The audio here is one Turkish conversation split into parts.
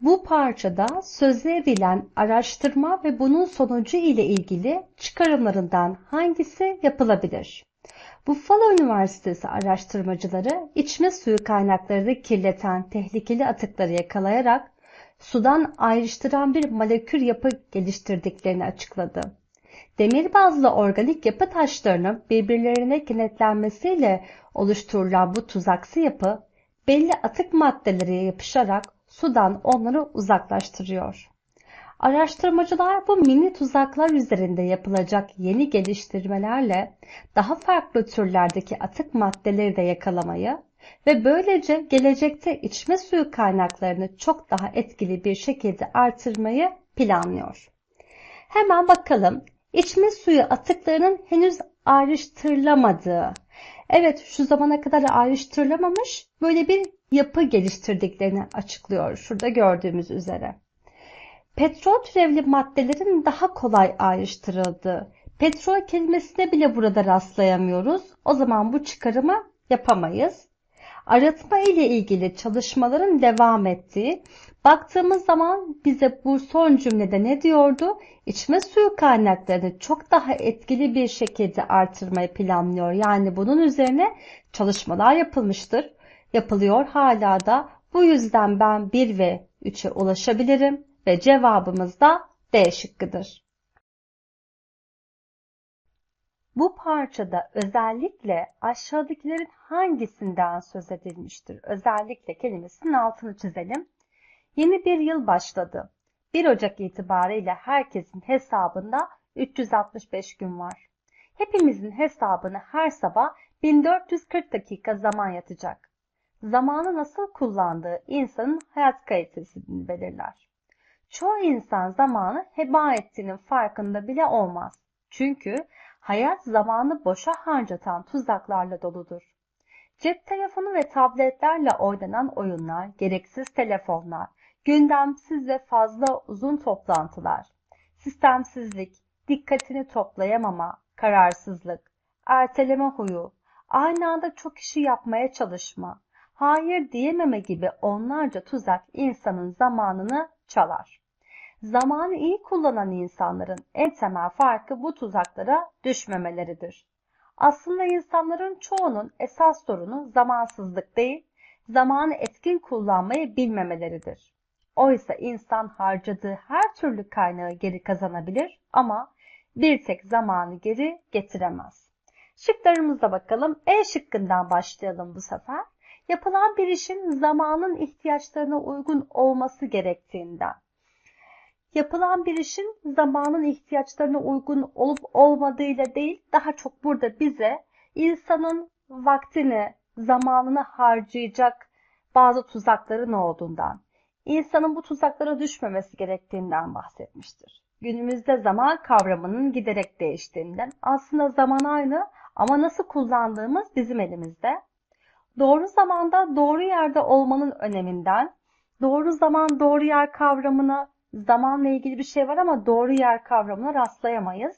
Bu parçada sözde edilen araştırma ve bunun sonucu ile ilgili çıkarımlarından hangisi yapılabilir? Buffalo Üniversitesi araştırmacıları içme suyu kaynaklarını kirleten tehlikeli atıkları yakalayarak sudan ayrıştıran bir molekül yapı geliştirdiklerini açıkladı. Demir bazlı organik yapı taşlarının birbirlerine kenetlenmesiyle oluşturulan bu tuzaksı yapı belli atık maddelere yapışarak sudan onları uzaklaştırıyor. Araştırmacılar bu mini tuzaklar üzerinde yapılacak yeni geliştirmelerle daha farklı türlerdeki atık maddeleri de yakalamayı ve böylece gelecekte içme suyu kaynaklarını çok daha etkili bir şekilde artırmayı planlıyor. Hemen bakalım içme suyu atıklarının henüz ayrıştırılamadığı, evet şu zamana kadar ayrıştırılamamış böyle bir yapı geliştirdiklerini açıklıyor şurada gördüğümüz üzere. Petrol türevli maddelerin daha kolay ayrıştırıldığı, petrol kelimesine bile burada rastlayamıyoruz. O zaman bu çıkarımı yapamayız. Arıtma ile ilgili çalışmaların devam ettiği, baktığımız zaman bize bu son cümlede ne diyordu? İçme suyu kaynaklarını çok daha etkili bir şekilde artırmayı planlıyor. Yani bunun üzerine çalışmalar yapılmıştır. Yapılıyor hala da. Bu yüzden ben 1 ve 3'e ulaşabilirim ve cevabımız da D şıkkıdır. Bu parçada özellikle aşağıdakilerin hangisinden söz edilmiştir? Özellikle kelimesinin altını çizelim. Yeni bir yıl başladı. 1 Ocak itibariyle herkesin hesabında 365 gün var. Hepimizin hesabını her sabah 1440 dakika zaman yatacak. Zamanı nasıl kullandığı insanın hayat kalitesini belirler. Çoğu insan zamanı heba ettiğinin farkında bile olmaz. Çünkü hayat zamanı boşa harcatan tuzaklarla doludur. Cep telefonu ve tabletlerle oynanan oyunlar, gereksiz telefonlar, gündemsiz ve fazla uzun toplantılar, sistemsizlik, dikkatini toplayamama, kararsızlık, erteleme huyu, aynı anda çok işi yapmaya çalışma, hayır diyememe gibi onlarca tuzak insanın zamanını çalar. Zamanı iyi kullanan insanların en temel farkı bu tuzaklara düşmemeleridir. Aslında insanların çoğunun esas sorunu zamansızlık değil, zamanı etkin kullanmayı bilmemeleridir. Oysa insan harcadığı her türlü kaynağı geri kazanabilir ama bir tek zamanı geri getiremez. Şıklarımıza bakalım. E şıkkından başlayalım bu sefer. Yapılan bir işin zamanın ihtiyaçlarına uygun olması gerektiğinden. Yapılan bir işin zamanın ihtiyaçlarına uygun olup olmadığıyla değil, daha çok burada bize insanın vaktini, zamanını harcayacak bazı tuzakların olduğundan, insanın bu tuzaklara düşmemesi gerektiğinden bahsetmiştir. Günümüzde zaman kavramının giderek değiştiğinden, aslında zaman aynı ama nasıl kullandığımız bizim elimizde. Doğru zamanda doğru yerde olmanın öneminden, doğru zaman doğru yer kavramına zamanla ilgili bir şey var ama doğru yer kavramına rastlayamayız.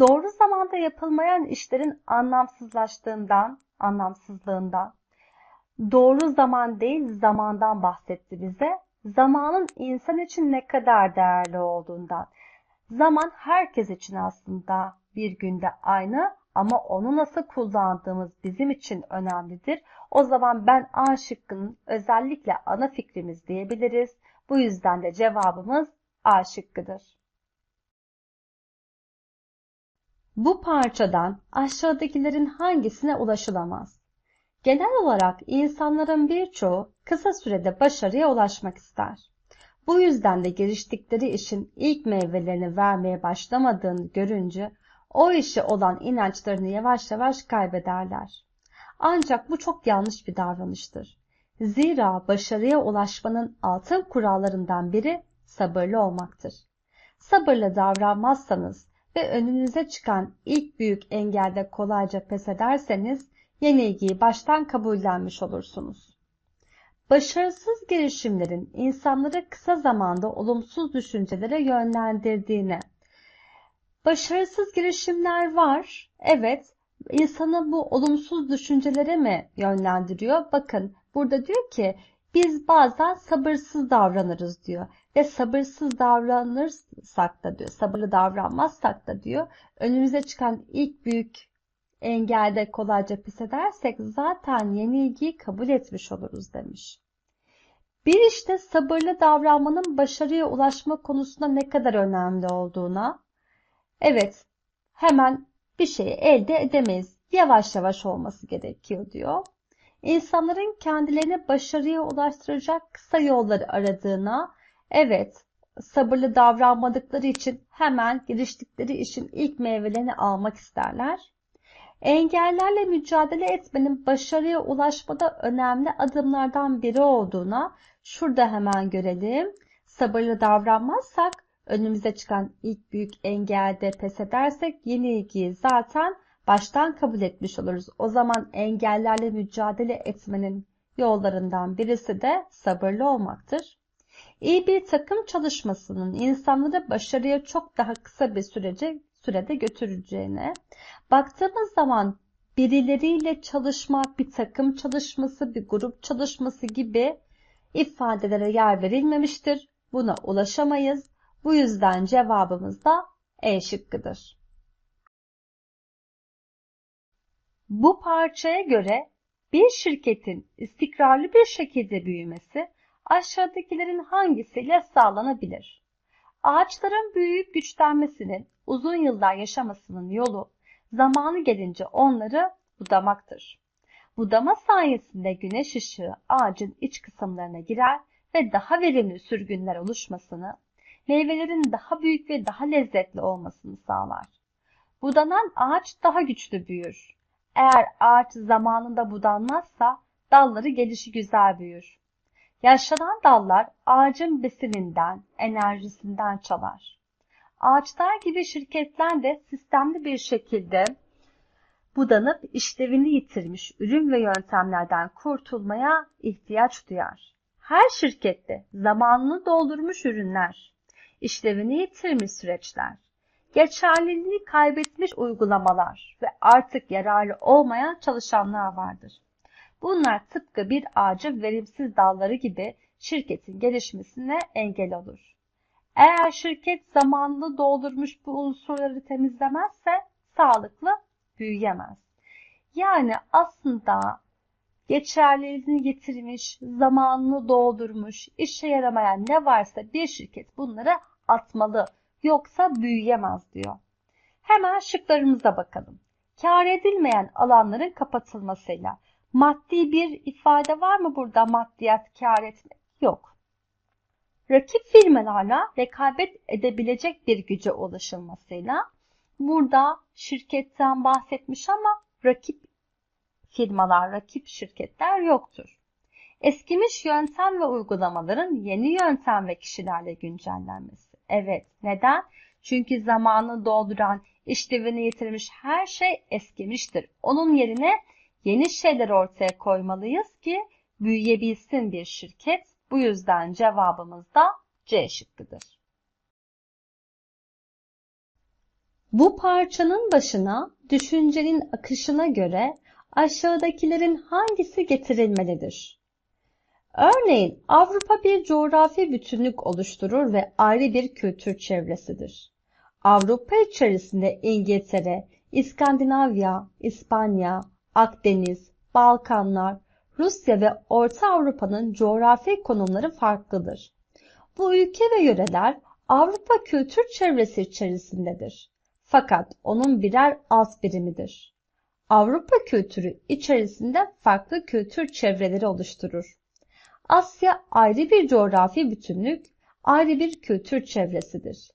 Doğru zamanda yapılmayan işlerin anlamsızlaştığından, anlamsızlığından, doğru zaman değil zamandan bahsetti bize. Zamanın insan için ne kadar değerli olduğundan. Zaman herkes için aslında bir günde aynı ama onu nasıl kullandığımız bizim için önemlidir. O zaman ben A şıkkının özellikle ana fikrimiz diyebiliriz. Bu yüzden de cevabımız A şıkkıdır. Bu parçadan aşağıdakilerin hangisine ulaşılamaz? Genel olarak insanların birçoğu kısa sürede başarıya ulaşmak ister. Bu yüzden de giriştikleri işin ilk meyvelerini vermeye başlamadığını görünce o işe olan inançlarını yavaş yavaş kaybederler. Ancak bu çok yanlış bir davranıştır. Zira başarıya ulaşmanın altın kurallarından biri sabırlı olmaktır. Sabırla davranmazsanız ve önünüze çıkan ilk büyük engelde kolayca pes ederseniz yenilgiyi baştan kabullenmiş olursunuz. Başarısız girişimlerin insanları kısa zamanda olumsuz düşüncelere yönlendirdiğine. Başarısız girişimler var. Evet, insanı bu olumsuz düşüncelere mi yönlendiriyor? Bakın Burada diyor ki biz bazen sabırsız davranırız diyor. Ve sabırsız davranırsak da diyor, sabırlı davranmazsak da diyor, önümüze çıkan ilk büyük engelde kolayca pes edersek zaten yenilgiyi kabul etmiş oluruz demiş. Bir işte sabırlı davranmanın başarıya ulaşma konusunda ne kadar önemli olduğuna, evet hemen bir şeyi elde edemeyiz. Yavaş yavaş olması gerekiyor diyor. İnsanların kendilerini başarıya ulaştıracak kısa yolları aradığına, evet sabırlı davranmadıkları için hemen giriştikleri işin ilk meyvelerini almak isterler. Engellerle mücadele etmenin başarıya ulaşmada önemli adımlardan biri olduğuna şurada hemen görelim. Sabırlı davranmazsak önümüze çıkan ilk büyük engelde pes edersek yenilgiyi zaten baştan kabul etmiş oluruz. O zaman engellerle mücadele etmenin yollarından birisi de sabırlı olmaktır. İyi bir takım çalışmasının insanları başarıya çok daha kısa bir sürece sürede götüreceğine, baktığımız zaman birileriyle çalışmak, bir takım çalışması, bir grup çalışması gibi ifadelere yer verilmemiştir. Buna ulaşamayız. Bu yüzden cevabımız da E şıkkıdır. Bu parçaya göre bir şirketin istikrarlı bir şekilde büyümesi aşağıdakilerin hangisiyle sağlanabilir? Ağaçların büyüyüp güçlenmesinin, uzun yıllar yaşamasının yolu zamanı gelince onları budamaktır. Budama sayesinde güneş ışığı ağacın iç kısımlarına girer ve daha verimli sürgünler oluşmasını, meyvelerin daha büyük ve daha lezzetli olmasını sağlar. Budanan ağaç daha güçlü büyür. Eğer ağaç zamanında budanmazsa dalları gelişi güzel büyür. Yaşlanan dallar ağacın besininden, enerjisinden çalar. Ağaçlar gibi şirketler de sistemli bir şekilde budanıp işlevini yitirmiş ürün ve yöntemlerden kurtulmaya ihtiyaç duyar. Her şirkette zamanını doldurmuş ürünler, işlevini yitirmiş süreçler, geçerliliğini kaybetmiş uygulamalar ve artık yararlı olmayan çalışanlar vardır. Bunlar tıpkı bir ağacın verimsiz dalları gibi şirketin gelişmesine engel olur. Eğer şirket zamanını doldurmuş bu unsurları temizlemezse sağlıklı büyüyemez. Yani aslında geçerliliğini getirmiş, zamanını doldurmuş, işe yaramayan ne varsa bir şirket bunları atmalı. Yoksa büyüyemez diyor. Hemen şıklarımıza bakalım. Kar edilmeyen alanların kapatılmasıyla Maddi bir ifade var mı burada maddiyat kar etmek? Yok. Rakip firmalarla rekabet edebilecek bir güce ulaşılmasıyla burada şirketten bahsetmiş ama rakip firmalar, rakip şirketler yoktur. Eskimiş yöntem ve uygulamaların yeni yöntem ve kişilerle güncellenmesi. Evet, neden? Çünkü zamanı dolduran, işlevini yitirmiş her şey eskimiştir. Onun yerine yeni şeyler ortaya koymalıyız ki büyüyebilsin bir şirket. Bu yüzden cevabımız da C şıkkıdır. Bu parçanın başına düşüncenin akışına göre aşağıdakilerin hangisi getirilmelidir? Örneğin Avrupa bir coğrafi bütünlük oluşturur ve ayrı bir kültür çevresidir. Avrupa içerisinde İngiltere, İskandinavya, İspanya, Akdeniz, Balkanlar, Rusya ve Orta Avrupa'nın coğrafi konumları farklıdır. Bu ülke ve yöreler Avrupa kültür çevresi içerisindedir. Fakat onun birer alt birimidir. Avrupa kültürü içerisinde farklı kültür çevreleri oluşturur. Asya ayrı bir coğrafi bütünlük, ayrı bir kültür çevresidir.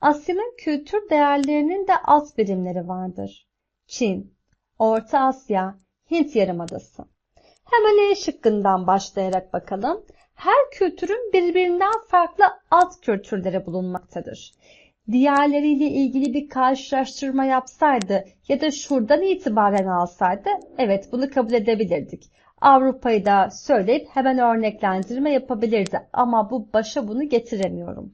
Asya'nın kültür değerlerinin de alt birimleri vardır. Çin, Orta Asya, Hint Yarımadası. Hemen E şıkkından başlayarak bakalım. Her kültürün birbirinden farklı alt kültürleri bulunmaktadır. Diğerleriyle ilgili bir karşılaştırma yapsaydı ya da şuradan itibaren alsaydı evet bunu kabul edebilirdik. Avrupa'yı da söyleyip hemen örneklendirme yapabilirdi ama bu başa bunu getiremiyorum.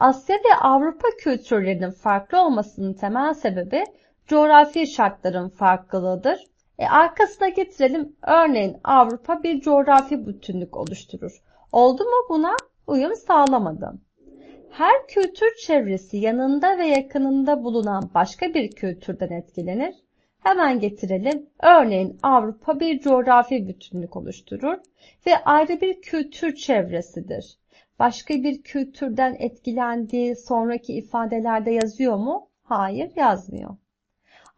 Asya ve Avrupa kültürlerinin farklı olmasının temel sebebi coğrafi şartların farklılığıdır. E, arkasına getirelim. Örneğin Avrupa bir coğrafi bütünlük oluşturur. Oldu mu buna? Uyum sağlamadı. Her kültür çevresi yanında ve yakınında bulunan başka bir kültürden etkilenir. Hemen getirelim. Örneğin Avrupa bir coğrafi bütünlük oluşturur ve ayrı bir kültür çevresidir. Başka bir kültürden etkilendiği sonraki ifadelerde yazıyor mu? Hayır, yazmıyor.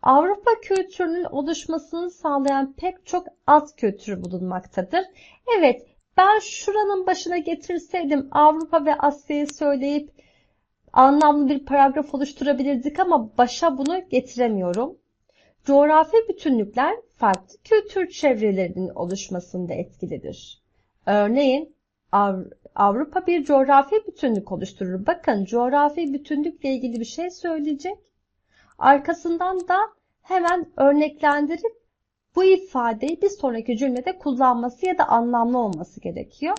Avrupa kültürünün oluşmasını sağlayan pek çok alt kültür bulunmaktadır. Evet, ben şuranın başına getirseydim Avrupa ve Asya'yı söyleyip anlamlı bir paragraf oluşturabilirdik ama başa bunu getiremiyorum. Coğrafi bütünlükler farklı kültür çevrelerinin oluşmasında etkilidir. Örneğin Avrupa bir coğrafi bütünlük oluşturur. Bakın coğrafi bütünlükle ilgili bir şey söyleyecek. Arkasından da hemen örneklendirip bu ifadeyi bir sonraki cümlede kullanması ya da anlamlı olması gerekiyor.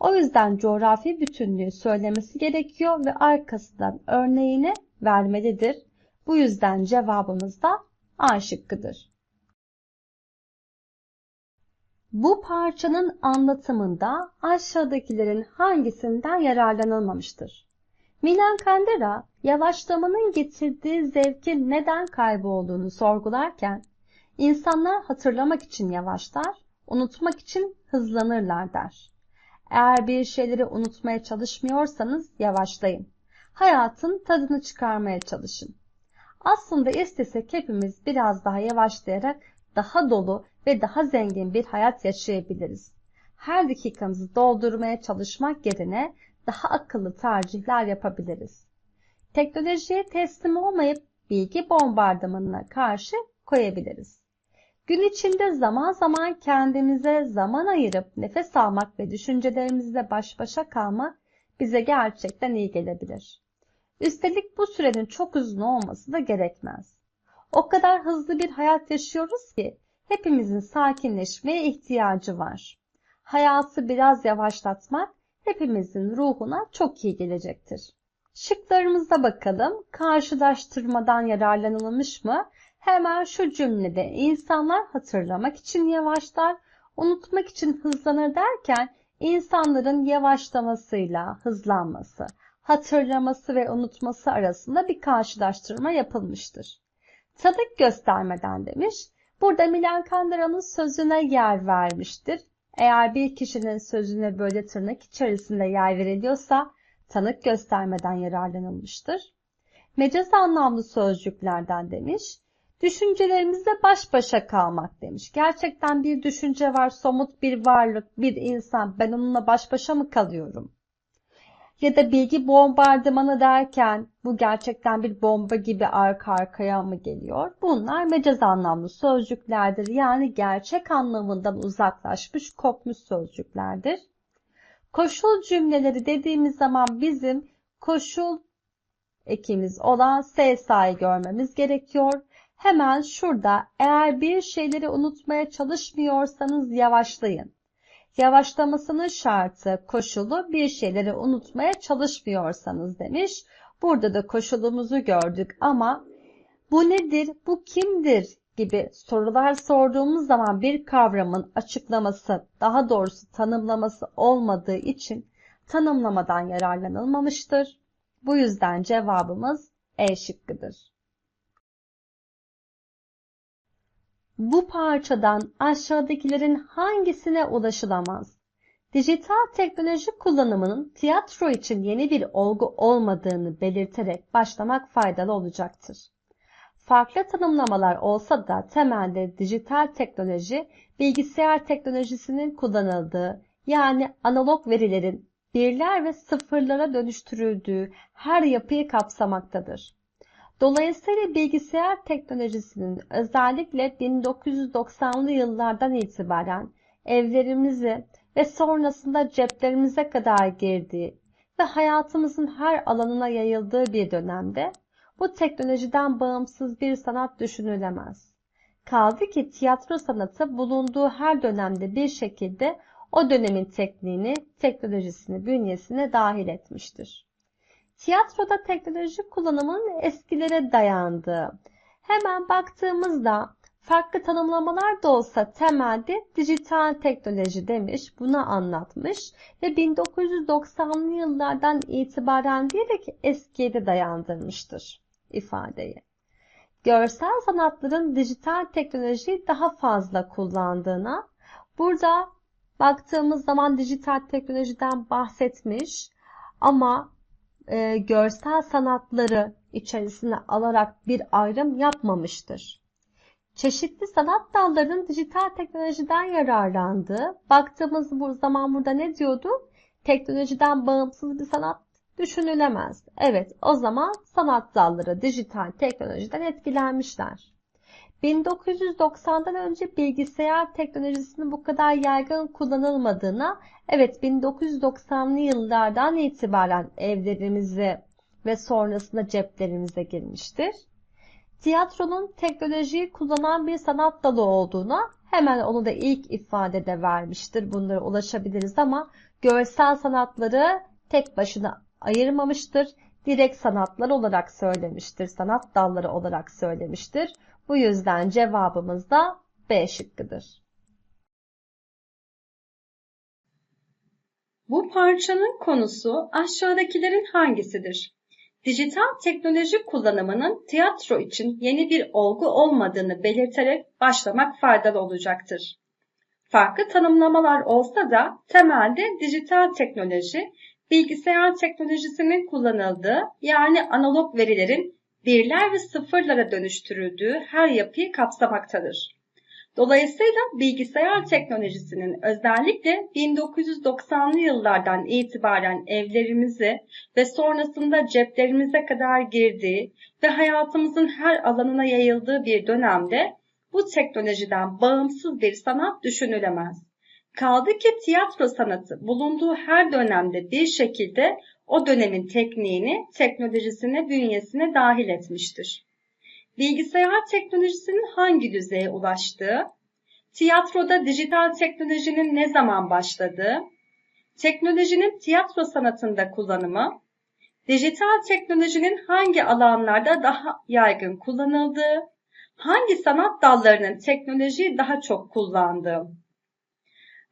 O yüzden coğrafi bütünlüğü söylemesi gerekiyor ve arkasından örneğini vermelidir. Bu yüzden cevabımız da A şıkkıdır. Bu parçanın anlatımında aşağıdakilerin hangisinden yararlanılmamıştır? Milan Kundera, yavaşlamanın getirdiği zevkin neden kaybolduğunu sorgularken, insanlar hatırlamak için yavaşlar, unutmak için hızlanırlar der. Eğer bir şeyleri unutmaya çalışmıyorsanız yavaşlayın. Hayatın tadını çıkarmaya çalışın. Aslında istesek hepimiz biraz daha yavaşlayarak daha dolu ve daha zengin bir hayat yaşayabiliriz. Her dakikamızı doldurmaya çalışmak yerine daha akıllı tercihler yapabiliriz. Teknolojiye teslim olmayıp bilgi bombardımanına karşı koyabiliriz. Gün içinde zaman zaman kendimize zaman ayırıp nefes almak ve düşüncelerimizle baş başa kalmak bize gerçekten iyi gelebilir. Üstelik bu sürenin çok uzun olması da gerekmez. O kadar hızlı bir hayat yaşıyoruz ki hepimizin sakinleşmeye ihtiyacı var. Hayatı biraz yavaşlatmak hepimizin ruhuna çok iyi gelecektir. Şıklarımıza bakalım. Karşılaştırmadan yararlanılmış mı? Hemen şu cümlede insanlar hatırlamak için yavaşlar, unutmak için hızlanır derken insanların yavaşlamasıyla hızlanması, hatırlaması ve unutması arasında bir karşılaştırma yapılmıştır. Tanık göstermeden demiş. Burada Milan Kundera'nın sözüne yer vermiştir. Eğer bir kişinin sözüne böyle tırnak içerisinde yer veriliyorsa tanık göstermeden yararlanılmıştır. Mecaz anlamlı sözcüklerden demiş. Düşüncelerimizle baş başa kalmak demiş. Gerçekten bir düşünce var, somut bir varlık, bir insan. Ben onunla baş başa mı kalıyorum? Ya da bilgi bombardımanı derken bu gerçekten bir bomba gibi arka arkaya mı geliyor? Bunlar mecaz anlamlı sözcüklerdir. Yani gerçek anlamından uzaklaşmış, kopmuş sözcüklerdir. Koşul cümleleri dediğimiz zaman bizim koşul ekimiz olan SSA'yı görmemiz gerekiyor. Hemen şurada eğer bir şeyleri unutmaya çalışmıyorsanız yavaşlayın. Yavaşlamasının şartı, koşulu bir şeyleri unutmaya çalışmıyorsanız demiş. Burada da koşulumuzu gördük ama bu nedir, bu kimdir gibi sorular sorduğumuz zaman bir kavramın açıklaması, daha doğrusu tanımlaması olmadığı için tanımlamadan yararlanılmamıştır. Bu yüzden cevabımız E şıkkıdır. Bu parçadan aşağıdakilerin hangisine ulaşılamaz? Dijital teknoloji kullanımının tiyatro için yeni bir olgu olmadığını belirterek başlamak faydalı olacaktır. Farklı tanımlamalar olsa da temelde dijital teknoloji bilgisayar teknolojisinin kullanıldığı yani analog verilerin birler ve sıfırlara dönüştürüldüğü her yapıyı kapsamaktadır. Dolayısıyla bilgisayar teknolojisinin özellikle 1990'lı yıllardan itibaren evlerimizi ve sonrasında ceplerimize kadar girdiği ve hayatımızın her alanına yayıldığı bir dönemde bu teknolojiden bağımsız bir sanat düşünülemez. Kaldı ki tiyatro sanatı bulunduğu her dönemde bir şekilde o dönemin tekniğini, teknolojisini bünyesine dahil etmiştir. Tiyatroda teknoloji kullanımının eskilere dayandığı. Hemen baktığımızda Farklı tanımlamalar da olsa temelde dijital teknoloji demiş, bunu anlatmış ve 1990'lı yıllardan itibaren diyerek eskiye de dayandırmıştır ifadeyi. Görsel sanatların dijital teknolojiyi daha fazla kullandığına, burada baktığımız zaman dijital teknolojiden bahsetmiş ama e, görsel sanatları içerisine alarak bir ayrım yapmamıştır. Çeşitli sanat dallarının dijital teknolojiden yararlandığı, baktığımız bu zaman burada ne diyordu? Teknolojiden bağımsız bir sanat düşünülemez. Evet, o zaman sanat dalları dijital teknolojiden etkilenmişler. 1990'dan önce bilgisayar teknolojisinin bu kadar yaygın kullanılmadığına, evet 1990'lı yıllardan itibaren evlerimize ve sonrasında ceplerimize girmiştir. Tiyatronun teknolojiyi kullanan bir sanat dalı olduğuna hemen onu da ilk ifadede vermiştir. Bunlara ulaşabiliriz ama görsel sanatları tek başına ayırmamıştır. Direkt sanatlar olarak söylemiştir. Sanat dalları olarak söylemiştir. Bu yüzden cevabımız da B şıkkıdır. Bu parçanın konusu aşağıdakilerin hangisidir? Dijital teknoloji kullanımının tiyatro için yeni bir olgu olmadığını belirterek başlamak faydalı olacaktır. Farklı tanımlamalar olsa da temelde dijital teknoloji bilgisayar teknolojisinin kullanıldığı yani analog verilerin birler ve sıfırlara dönüştürüldüğü her yapıyı kapsamaktadır. Dolayısıyla bilgisayar teknolojisinin özellikle 1990'lı yıllardan itibaren evlerimize ve sonrasında ceplerimize kadar girdiği ve hayatımızın her alanına yayıldığı bir dönemde bu teknolojiden bağımsız bir sanat düşünülemez. Kaldı ki tiyatro sanatı bulunduğu her dönemde bir şekilde o dönemin tekniğini teknolojisine, bünyesine dahil etmiştir. Bilgisayar teknolojisinin hangi düzeye ulaştığı, tiyatroda dijital teknolojinin ne zaman başladığı, teknolojinin tiyatro sanatında kullanımı, dijital teknolojinin hangi alanlarda daha yaygın kullanıldığı, hangi sanat dallarının teknolojiyi daha çok kullandığı.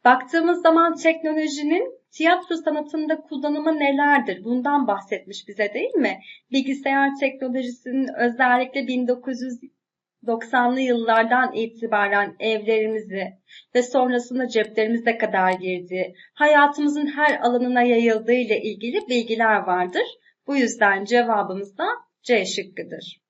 Baktığımız zaman teknolojinin tiyatro sanatında kullanımı nelerdir? Bundan bahsetmiş bize değil mi? Bilgisayar teknolojisinin özellikle 1990'lı yıllardan itibaren evlerimizi ve sonrasında ceplerimize kadar girdiği, hayatımızın her alanına yayıldığı ile ilgili bilgiler vardır. Bu yüzden cevabımız da C şıkkıdır.